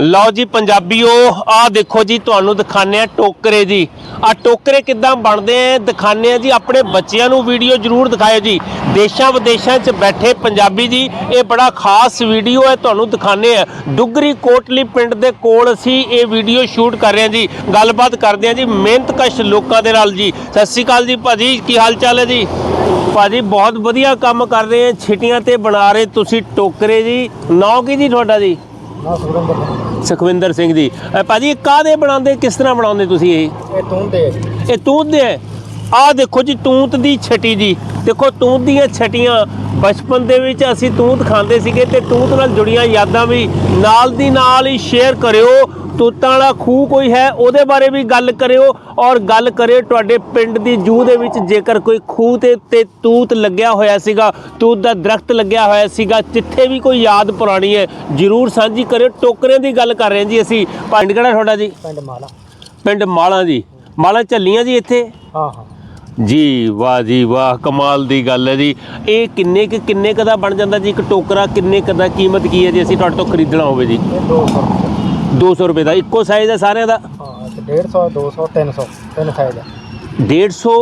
ਲਓ ਜੀ ਪੰਜਾਬੀਓ, ਆਹ ਦੇਖੋ ਜੀ, ਤੁਹਾਨੂੰ ਦਿਖਾਣੇ ਆ ਟੋਕਰੇ ਜੀ। ਆ ਟੋਕਰੇ ਕਿੱਦਾਂ ਬਣਦੇ ਆ ਦਿਖਾਣੇ ਆ ਜੀ, ਆਪਣੇ ਬੱਚਿਆਂ ਨੂੰ ਵੀਡੀਓ ਜਰੂਰ ਦਿਖਾਇਓ ਜੀ। ਦੇਸ਼ਾਂ ਵਿਦੇਸ਼ਾਂ 'ਚ ਬੈਠੇ ਪੰਜਾਬੀ ਜੀ, ਇਹ ਬੜਾ ਖਾਸ ਵੀਡੀਓ ਹੈ, ਤੁਹਾਨੂੰ ਦਿਖਾਣੇ ਆ ਦੁੱਗਰੀ ਕੋਟਲੀ ਪਿੰਡ ਦੇ ਕੋਲ ਅਸੀਂ ਇਹ ਵੀਡੀਓ ਸ਼ੂਟ ਕਰ ਰਹੇ ਹਾਂ ਜੀ। ਗੱਲਬਾਤ ਕਰਦੇ ਹਾਂ ਜੀ ਮਿਹਨਤਕਸ਼ ਲੋਕਾਂ ਦੇ ਨਾਲ ਜੀ। ਸਤਿ ਸ਼੍ਰੀ ਅਕਾਲ ਜੀ ਭਾਜੀ, ਕੀ ਹਾਲ ਚਾਲ ਹੈ ਜੀ? ਭਾਜੀ, ਬਹੁਤ ਵਧੀਆ ਕੰਮ ਕਰ ਰਹੇ ਆ ਛਿਟੀਆਂ ਤੇ ਬਣਾ ਰਹੇ ਤੁਸੀਂ ਟੋਕਰੇ ਜੀ। ਨਾਂ ਕੀ ਜੀ ਤੁਹਾਡਾ ਜੀ? ਨਾ ਸੁਰਿੰਦਰ ਸੁਖਵਿੰਦਰ ਸਿੰਘ ਜੀ ਅ, ਭਾਜੀ ਇਹ ਕਾਹਦੇ ਬਣਾਉਂਦੇ? ਕਿਸ ਤਰ੍ਹਾਂ ਬਣਾਉਂਦੇ ਤੁਸੀਂ ਇਹ? ਇਹ ਤੂੰ ਤੇ। ਇਹ ਤੂਤ ਦੇ ਆਹ ਦੇਖੋ ਜੀ ਤੂਤ ਦੀ ਛਟੀ ਜੀ। ਦੇਖੋ ਤੂਤ ਦੀਆਂ ਛਟੀਆਂ। ਬਚਪਨ ਦੇ ਵਿੱਚ ਅਸੀਂ ਤੂਤ ਖਾਂਦੇ ਸੀਗੇ ਤੇ ਤੂਤ ਨਾਲ ਜੁੜੀਆਂ ਯਾਦਾਂ ਵੀ ਨਾਲ ਦੀ ਨਾਲ ਹੀ ਸ਼ੇਅਰ ਕਰਿਓ। ਤੂਤਾਂ ਵਾਲਾ ਖੂਹ ਕੋਈ ਹੈ ਉਹਦੇ ਬਾਰੇ ਵੀ ਗੱਲ ਕਰਿਓ। ਔਰ ਗੱਲ ਕਰਿਓ ਤੁਹਾਡੇ ਪਿੰਡ ਦੀ ਜੂਹ ਦੇ ਵਿੱਚ ਜੇਕਰ ਕੋਈ ਖੂਹ ਤੇ ਤੇ ਤੂਤ ਲੱਗਿਆ ਹੋਇਆ ਸੀਗਾ ਤੂਤ ਦਾ ਦਰਖਤ ਲੱਗਿਆ ਹੋਇਆ ਸੀਗਾ ਜਿੱਥੇ ਵੀ ਕੋਈ ਯਾਦ ਪੁਰਾਣੀ ਹੈ ਜਰੂਰ ਸਾਂਝੀ ਕਰਿਓ। ਟੋਕਰਿਆਂ ਦੀ ਗੱਲ ਕਰ ਰਹੇ ਜੀ ਅਸੀਂ। ਪਿੰਡ ਕਿਹੜਾ ਤੁਹਾਡਾ ਜੀ? ਪਿੰਡ ਮਾਲਾ। ਪਿੰਡ ਮਾਲਾ ਜੀ। ਮਾਲਾ ਝੱਲੀਆਂ ਜੀ ਇੱਥੇ? ਹਾਂ ਹਾਂ। ਜੀ ਵਾਹ ਜੀ ਵਾਹ ਕਮਾਲ ਦੀ ਗੱਲ ਹੈ ਜੀ। ਇਹ ਕਿੰਨੇ ਕੁ ਕਿੰਨੇ ਕੁ ਦਾ ਬਣ ਜਾਂਦਾ ਜੀ? ਇੱਕ ਟੋਕਰਾ ਕਿੰਨੇ ਕੁ ਦਾ? ਕੀਮਤ ਕੀ ਹੈ ਜੀ? ਅਸੀਂ ਤੁਹਾਡੇ ਤੋਂ ਖਰੀਦਣਾ ਹੋਵੇ ਜੀ। ਇਹ 200 200 ਰੁਪਏ। ਦਾ ਇੱਕੋ ਸਾਈਜ਼ ਹੈ ਸਾਰਿਆਂ ਦਾ? ਹਾਂ ਤੇ 150 200 300 ਤਿੰਨ ਸਾਈਜ਼ ਆ 150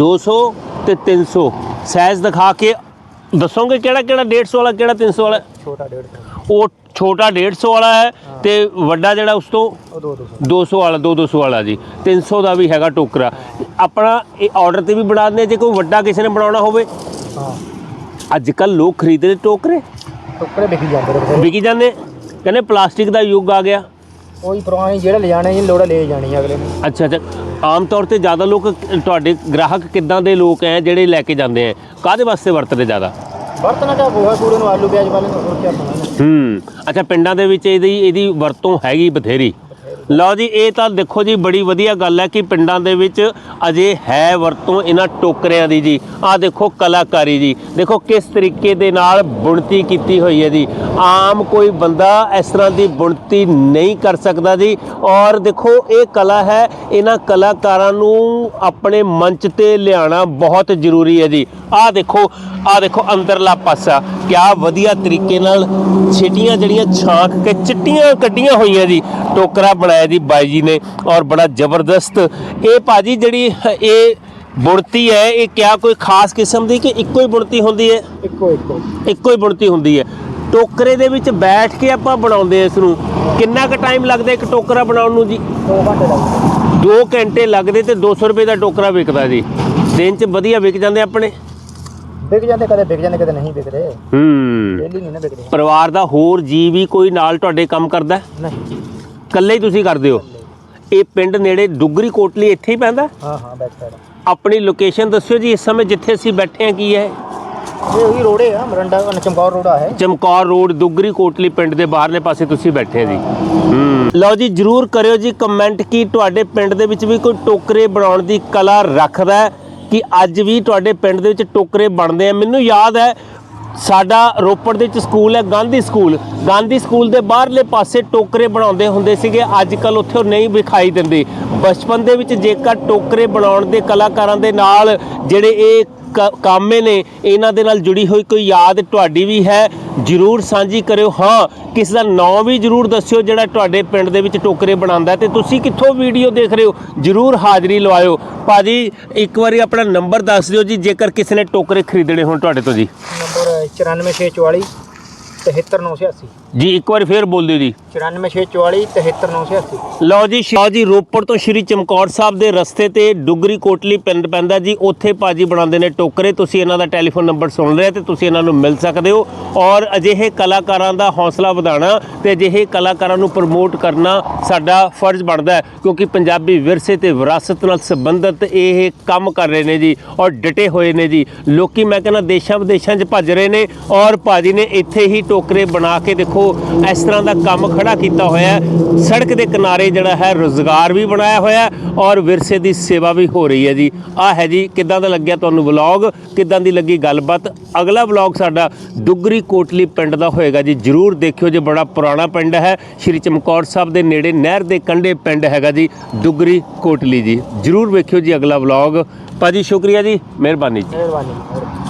200 ਤੇ 300 ਸਾਈਜ਼ ਦਿਖਾ ਕੇ ਦੱਸੋਗੇ ਕਿਹੜਾ ਕਿਹੜਾ 150 ਵਾਲਾ ਕਿਹੜਾ 300 ਵਾਲਾ? ਛੋਟਾ 150 ਉਹ ਛੋਟਾ 150 ਵਾਲਾ ਹੈ ਤੇ ਵੱਡਾ ਜਿਹੜਾ ਉਸ ਤੋਂ ਉਹ 2 200 200 ਵਾਲਾ 2 200 ਵਾਲਾ ਜੀ। 300 ਦਾ ਵੀ ਹੈਗਾ ਟੋਕਰਾ। ਆਪਣਾ ਇਹ ਆਰਡਰ ਤੇ ਵੀ ਬਣਾ ਦਿੰਦੇ ਜੇ ਕੋਈ ਵੱਡਾ ਕਿਸੇ ਨੇ ਬਣਾਉਣਾ ਹੋਵੇ। ਹਾਂ। ਅੱਜ ਕੱਲ ਲੋਕ ਖਰੀਦਦੇ ਟੋਕਰੇ। ਟੁਕੜੇ ਵਿਕੀ ਜਾਂਦੇ। ਵਿਕੀ ਜਾਂਦੇ। ਕਹਿੰਦੇ ਪਲਾਸਟਿਕ ਦਾ ਯੁੱਗ ਆ ਗਿਆ। ਉਹੀ ਪੁਰਾਣੀ ਜਿਹੜਾ ਲਿਜਾਣੇ ਜੀ ਲੋੜ ਲੈ ਜਾਣੀ ਅਗਲੇ ਨੂੰ। ਅੱਛਾ ਅੱਛਾ। ਆਮ ਤੌਰ ਤੇ ਜ਼ਿਆਦਾ ਲੋਕ ਤੁਹਾਡੇ ਗ੍ਰਾਹਕ ਕਿੱਦਾਂ ਦੇ ਲੋਕ ਐ ਜਿਹੜੇ ਲੈ ਕੇ ਜਾਂਦੇ ਆ ਕਾਦੇ ਵਾਸਤੇ ਵਰਤਦੇ ਜ਼ਿਆਦਾ? ਬਰਤਨਾ ਕਾ ਗੋਹਾ ਕੂੜੇ ਨੂੰ ਆਲੂ ਪਿਆਜ਼ ਵਾਲੇ ਨੂੰ ਹੋਰ ਕੀ ਹੂੰ। ਅੱਛਾ ਪਿੰਡਾਂ ਦੇ ਵਿੱਚ ਇਹਦੀ ਇਹਦੀ ਵਰਤੋਂ ਹੈਗੀ ਬਥੇਰੀ? ਲਓ ਜੀ, ਇਹ ਤਾਂ ਦੇਖੋ ਜੀ, ਬੜੀ ਵਧੀਆ ਗੱਲ ਹੈ ਕਿ ਪਿੰਡਾਂ ਦੇ ਵਿੱਚ ਅਜੇ ਹੈ ਵਰਤੋਂ ਇਹਨਾਂ ਟੋਕਰਿਆਂ ਦੀ ਜੀ। ਆਹ ਦੇਖੋ ਕਲਾਕਾਰੀ ਜੀ। ਦੇਖੋ ਕਿਸ ਤਰੀਕੇ ਦੇ ਨਾਲ ਬੁਣਤੀ ਕੀਤੀ ਹੋਈ ਹੈ ਜੀ। ਆਮ ਕੋਈ ਬੰਦਾ ਇਸ ਤਰ੍ਹਾਂ ਦੀ ਬੁਣਤੀ ਨਹੀਂ ਕਰ ਸਕਦਾ ਜੀ। ਔਰ ਦੇਖੋ, ਇਹ ਕਲਾ ਹੈ, ਇਹਨਾਂ ਕਲਾਕਾਰਾਂ ਨੂੰ ਆਪਣੇ ਮੰਚ ਤੇ ਲਿਆਉਣਾ ਬਹੁਤ ਜ਼ਰੂਰੀ ਹੈ ਜੀ। ਆਹ ਦੇਖੋ ਆਹ ਦੇਖੋ ਅੰਦਰਲਾ ਪਾਸਾ। ਕਿਆ ਵਧੀਆ ਤਰੀਕੇ ਨਾਲ ਛਿਟੀਆਂ ਜਿਹੜੀਆਂ ਛਾਂਕ ਕੇ ਚਿੱਟੀਆਂ ਕੱਢੀਆਂ ਹੋਈਆਂ ਜੀ। ਟੋਕਰਾ ਬਣਾਇਆ ਜੀ ਬਾਈ ਜੀ ਨੇ ਔਰ ਬੜਾ ਜ਼ਬਰਦਸਤ। ਇਹ ਭਾਜੀ ਜਿਹੜੀ ਇਹ ਬੁਣਤੀ ਹੈ ਇਹ ਕਿਆ ਕੋਈ ਖਾਸ ਕਿਸਮ ਦੀ ਕਿ ਇੱਕੋ ਹੀ ਬੁਣਤੀ ਹੁੰਦੀ ਹੈ? ਇੱਕੋ ਇੱਕੋ। ਇੱਕੋ ਹੀ ਬੁਣਤੀ ਹੁੰਦੀ ਹੈ। ਟੋਕਰੇ ਦੇ ਵਿੱਚ ਬੈਠ ਕੇ ਆਪਾਂ ਬਣਾਉਂਦੇ ਇਸ ਨੂੰ। ਕਿੰਨਾ ਕੁ ਟਾਈਮ ਲੱਗਦਾ ਇੱਕ ਟੋਕਰਾ ਬਣਾਉਣ ਨੂੰ ਜੀ? 2 ਘੰਟੇ ਲੱਗਦੇ। 2 ਘੰਟੇ ਲੱਗਦੇ ਤੇ 200 ਰੁਪਏ ਦਾ ਟੋਕਰਾ ਵਿਕਦਾ ਜੀ। ਦਿਨ 'ਚ ਵਧੀਆ ਵਿਕ ਜਾਂਦੇ ਆਪਣੇ? ਵਿਕ ਜਾਂਦੇ ਕਦੇ ਵਿਕ ਜਾਂਦੇ ਕਦੇ ਨਹੀਂ ਵਿਕਦੇ। ਹੂੰ। ਡੇਲੀ ਨਹੀਂ ਨਾ ਵਿਕਦੇ। ਪਰਿਵਾਰ ਦਾ ਹੋਰ ਜੀ ਵੀ ਕੋਈ ਨਾਲ ਤੁਹਾਡੇ ਕੰਮ ਕਰਦਾ? ਨਹੀਂ। ਇਕੱਲੇ ਹੀ ਤੁਸੀਂ ਕਰਦੇ ਹੋ। ਇਹ ਪਿੰਡ ਨੇੜੇ ਦੁੱਗਰੀ ਕੋਟਲੀ ਇੱਥੇ ਹੀ ਪੈਂਦਾ? ਹਾਂ ਹਾਂ ਬੈਕ ਸਾਈਡ ਆਪਣੀ ਲੋਕੇਸ਼ਨ ਦੱਸਿਓ ਜੀ ਇਸ ਸਮੇਂ ਜਿੱਥੇ ਅਸੀਂ ਬੈਠੇ ਹਾਂ ਕੀ ਹੈ? ਇਹ ਉਹੀ ਰੋੜੇ ਆ ਮਰੰਡਾ ਚਮਕੌਰ ਰੋੜਾ ਹੈ ਚਮਕੌਰ ਰੋਡ ਦੁੱਗਰੀ ਕੋਟਲੀ ਪਿੰਡ ਦੇ ਬਾਹਰਲੇ ਪਾਸੇ ਤੁਸੀਂ ਬੈਠੇ ਹੋ ਜੀ। ਹੂੰ। ਲਓ ਜੀ ਜਰੂਰ ਕਰਿਓ ਜੀ ਕਮੈਂਟ ਕਿ ਤੁਹਾਡੇ ਪਿੰਡ ਦੇ ਵਿੱਚ ਵੀ ਕੋਈ ਟੋਕਰੇ ਬਣਾਉਣ ਦੀ ਕਲਾ ਰੱਖਦਾ ਹੈ ਕਿ ਅੱਜ ਵੀ ਤੁਹਾਡੇ ਪਿੰਡ ਦੇ ਵਿੱਚ ਟੋਕਰੇ ਬਣਦੇ ਆ। ਮੈਨੂੰ ਯਾਦ ਹੈ ਸਾਡਾ ਰੋਪੜ ਦੇ ਵਿੱਚ ਸਕੂਲ ਹੈ, ਗਾਂਧੀ ਸਕੂਲ। ਗਾਂਧੀ ਸਕੂਲ ਦੇ ਬਾਹਰਲੇ ਪਾਸੇ ਟੋਕਰੇ ਬਣਾਉਂਦੇ ਹੁੰਦੇ ਸੀਗੇ, ਅੱਜ ਕੱਲ ਉੱਥੇ ਉਹ ਨਹੀਂ ਵਿਖਾਈ ਦਿੰਦੇ। ਬਚਪਨ ਦੇ ਵਿੱਚ ਜੇਕਰ ਟੋਕਰੇ ਬਣਾਉਣ ਦੇ ਕਲਾਕਾਰਾਂ ਦੇ ਨਾਲ ਜਿਹੜੇ ਇਹ ਕਾਮੇ ਨੇ ਇਹਨਾਂ ਦੇ ਨਾਲ ਜੁੜੀ ਹੋਈ ਕੋਈ ਯਾਦ ਤੁਹਾਡੀ ਵੀ ਹੈ, ਜਰੂਰ ਸਾਂਝੀ ਕਰਿਓ। ਹਾਂ, ਕਿਸ ਦਾ ਨਾਮ ਵੀ ਜਰੂਰ ਦੱਸਿਓ, ਜਿਹੜਾ ਤੁਹਾਡੇ ਪਿੰਡ ਦੇ ਵਿੱਚ ਟੋਕਰੇ ਬਣਾਉਂਦਾ ਹੈ ਤੇ ਤੁਸੀਂ ਕਿੱਥੋਂ ਵੀਡੀਓ ਦੇਖ ਰਹੇ ਹੋ, ਜਰੂਰ ਹਾਜ਼ਰੀ ਲਵਾਇਓ। ਭਾਜੀ, ਇੱਕ ਵਾਰੀ ਆਪਣਾ ਨੰਬਰ ਦੱਸ ਦਿਓ ਜੀ, ਜੇਕਰ ਕਿਸੇ ਨੇ ਟੋਕਰੇ ਖਰੀਦਣੇ ਹੋਣ ਤੁਹਾਡੇ ਤੋਂ ਜੀ। ਨੰਬਰ 94644 73986 ਜੀ ਇੱਕ ਵਾਰੀ ਫੇਰ ਬੋਲ ਦਿਓ ਜੀ। 94644 73986 ਲਓ ਜੀ ਲਓ ਜੀ ਰੋਪੜ ਤੋਂ ਸ਼੍ਰੀ ਚਮਕੌਰ ਸਾਹਿਬ ਦੇ ਰਸਤੇ ਤੇ ਡੁਗਰੀ ਕੋਟਲੀ ਪਿੰਡ ਪੈਂਦਾ ਜੀ। ਉੱਥੇ ਭਾਜੀ ਬਣਾਉਂਦੇ ਨੇ ਟੋਕਰੇ। ਤੁਸੀਂ ਇਹਨਾਂ ਦਾ ਟੈਲੀਫੋਨ ਨੰਬਰ ਸੁਣ ਲਿਆ ਤੇ ਤੁਸੀਂ ਇਹਨਾਂ ਨੂੰ ਮਿਲ ਸਕਦੇ ਹੋ। ਔਰ ਅਜਿਹੇ ਕਲਾਕਾਰਾਂ ਦਾ ਹੌਸਲਾ ਵਧਾਉਣਾ ਤੇ ਅਜਿਹੇ ਕਲਾਕਾਰਾਂ ਨੂੰ ਪ੍ਰਮੋਟ ਕਰਨਾ ਸਾਡਾ ਫਰਜ਼ ਬਣਦਾ ਹੈ। ਕਿਉਂਕਿ ਪੰਜਾਬੀ ਵਿਰਸੇ ਤੇ ਵਿਰਾਸਤ ਨਾਲ ਸੰਬੰਧਿਤ ਇਹ ਕੰਮ ਕਰ ਰਹੇ ਨੇ ਜੀ ਔਰ ਡਟੇ ਹੋਏ ਨੇ ਜੀ। ਲੋਕੀ ਮੈਂ ਕਹਿੰਦਾ ਦੇਸ਼ਾਂ ਵਿਦੇਸ਼ਾਂ 'ਚ ਭੱਜ ਰਹੇ ਨੇ ਔਰ ਭਾਜੀ ਨੇ ਇੱਥੇ ਹੀ ਟੋਕਰੇ ਬਣਾ ਕੇ ਦੇਖੋ, ਇਸ ਤਰ੍ਹਾਂ ਦਾ ਕੰਮ ਖੜਾ ਕੀਤਾ ਹੋਇਆ ਸੜਕ ਦੇ ਕਿਨਾਰੇ ਜਿਹੜਾ ਹੈ, ਰੋਜ਼ਗਾਰ ਵੀ ਬਣਾਇਆ ਹੋਇਆ ਔਰ ਵਿਰਸੇ ਦੀ ਸੇਵਾ ਵੀ ਹੋ ਰਹੀ ਹੈ ਜੀ। ਆ ਹੈ ਜੀ, ਕਿੱਦਾਂ ਦਾ ਲੱਗਿਆ ਤੁਹਾਨੂੰ ਵਲੌਗ? ਕਿੱਦਾਂ ਦੀ ਲੱਗੀ ਗੱਲਬਾਤ? ਅਗਲਾ ਵਲੌਗ ਸਾਡਾ ਦੁੱਗਰੀ ਕੋਟਲੀ ਪਿੰਡ ਦਾ ਹੋਏਗਾ ਜੀ। ਜਰੂਰ ਦੇਖਿਓ ਜੀ, ਬੜਾ ਪੁਰਾਣਾ ਪਿੰਡ ਹੈ। ਸ਼੍ਰੀ ਚਮਕੌਰ ਸਾਹਿਬ ਦੇ ਨੇੜੇ, ਨਹਿਰ ਦੇ ਕੰਢੇ ਪਿੰਡ ਹੈਗਾ ਜੀ ਦੁੱਗਰੀ ਕੋਟਲੀ ਜੀ। ਜਰੂਰ ਵੇਖਿਓ ਜੀ ਅਗਲਾ ਵਲੌਗ। ਭਾਜੀ, ਸ਼ੁਕਰੀਆ ਜੀ। ਮਿਹਰਬਾਨੀ ਜੀ, ਮਿਹਰਬਾਨੀ।